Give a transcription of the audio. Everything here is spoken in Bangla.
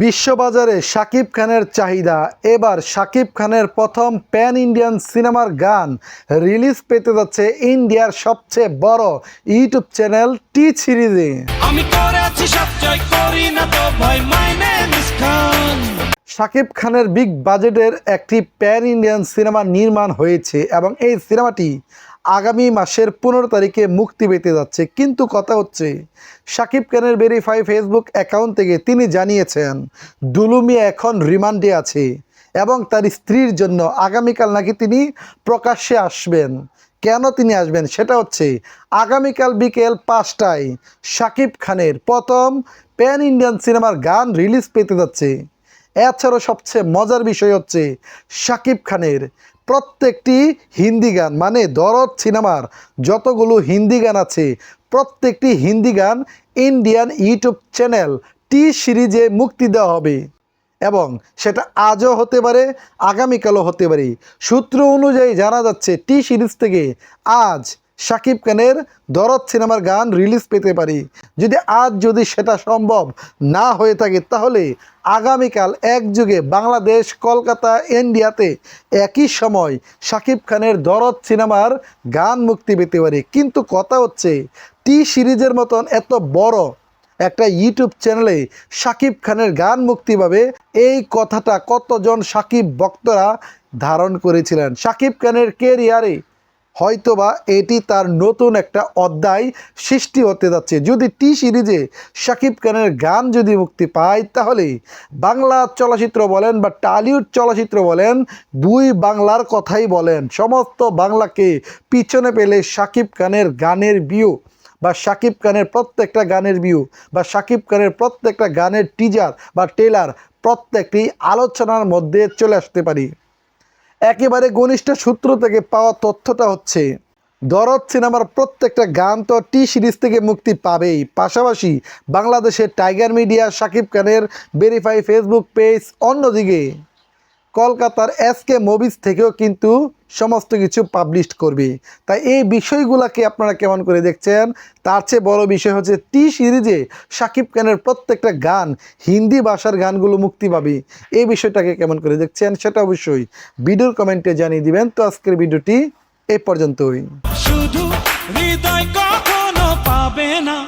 বিশ্ববাজারে শাকিব খানের চাহিদা। এবার শাকিব খানের প্রথম প্যান ইন্ডিয়ান সিনেমার গান রিলিজ পেতে যাচ্ছে ইন্ডিয়ার সবচেয়ে বড় ইউটিউব চ্যানেল টি সিরিজে। আমি করেছি সবচয় করি না তো ভয় মাই নেম শাকিব খানের বিগ বাজেটের একটি প্যান ইন্ডিয়ান সিনেমা নির্মাণ হয়েছে এবং এই সিনেমাটি আগামী মাসের পনেরো তারিখে মুক্তি পেতে যাচ্ছে। কিন্তু কথা হচ্ছে শাকিব খানের ভেরিফাই ফেসবুক অ্যাকাউন্ট থেকে তিনি জানিয়েছেন দুলুমিয়া এখন রিমান্ডে আছে এবং তার স্ত্রীর জন্য আগামীকাল নাকি তিনি প্রকাশ্যে আসবেন। কেন তিনি আসবেন সেটা হচ্ছে, আগামীকাল বিকেল পাঁচটায় শাকিব খানের প্রথম প্যান ইন্ডিয়ান সিনেমার গান রিলিজ পেতে যাচ্ছে। এছাড়াও সবচেয়ে মজার বিষয় হচ্ছে শাকিব খানের প্রত্যেকটি হিন্দি গান মানে দরদ সিনেমার যতগুলো হিন্দি গান আছে, প্রত্যেকটি হিন্দি গান ইন্ডিয়ান ইউটিউব চ্যানেল টি সিরিজে মুক্তি দেওয়া হবে। এবং সেটা আজও হতে পারে, আগামীকালও হতে পারে। সূত্র অনুযায়ী জানা যাচ্ছে টি সিরিজ থেকে আজ শাকিব খানের দরদ সিনেমার গান রিলিজ পেতে পারি। যদি আজ যদি সেটা সম্ভব না হয়ে থাকে, তাহলে আগামীকাল একযুগে বাংলাদেশ, কলকাতা, ইন্ডিয়াতে একই সময় শাকিব খানের দরদ সিনেমার গান মুক্তি পেতে পারি। কিন্তু কথা হচ্ছে, টি সিরিজের মতন এত বড় একটা ইউটিউব চ্যানেলে শাকিব খানের গান মুক্তি পাবে, এই কথাটা কতজন সাকিব ভক্তরা ধারণ করেছিলেন। শাকিব খানের কেরিয়ারে হয়তোবা এটি তার নতুন একটা অধ্যায় সৃষ্টি হতে যাচ্ছে। যদি টি সিরিজে শাকিব খানের গান যদি মুক্তি পায়, তাহলে বাংলা চলচ্চিত্র বলেন বা টালিউড চলচ্চিত্র বলেন, দুই বাংলার কথাই বলেন। সমস্ত বাংলাকে পিছনে পেলে শাকিব খানের গানের বিউ বা শাকিব খানের প্রত্যেকটা গানের ভিউ বা শাকিব খানের প্রত্যেকটা গানের টিজার বা টেলার প্রত্যেকটি আলোচনার মধ্যে চলে আসতে পারি। একেবারে ঘনিষ্ঠ সূত্র থেকে পাওয়া তথ্যটা হচ্ছে, দরদ সিনেমার প্রত্যেকটা গান তো টি সিরিজ থেকে মুক্তি পাবেই। পাশাপাশি বাংলাদেশের টাইগার মিডিয়া, শাকিব খানের ভেরিফাই ফেসবুক পেজ অন্যদিকে কলকাতার এসকে মুভিজ থেকেও কিন্তু সমস্ত কিছু পাবলিশ করবে। তাই এই বিষয়গুলোকে আপনারা কেমন করে দেখছেন? তার চেয়ে বড় বিষয় হচ্ছে টি সিরিজে শাকিব খানের প্রত্যেকটা গান, হিন্দি ভাষার গানগুলো মুক্তি পাবে। এই বিষয়টাকে কেমন করে দেখছেন সেটা অবশ্যই ভিডিওর কমেন্টে জানিয়ে দিবেন। তো আজকের ভিডিওটি এই পর্যন্তই। শুধু হৃদয় কখনো পাবে না।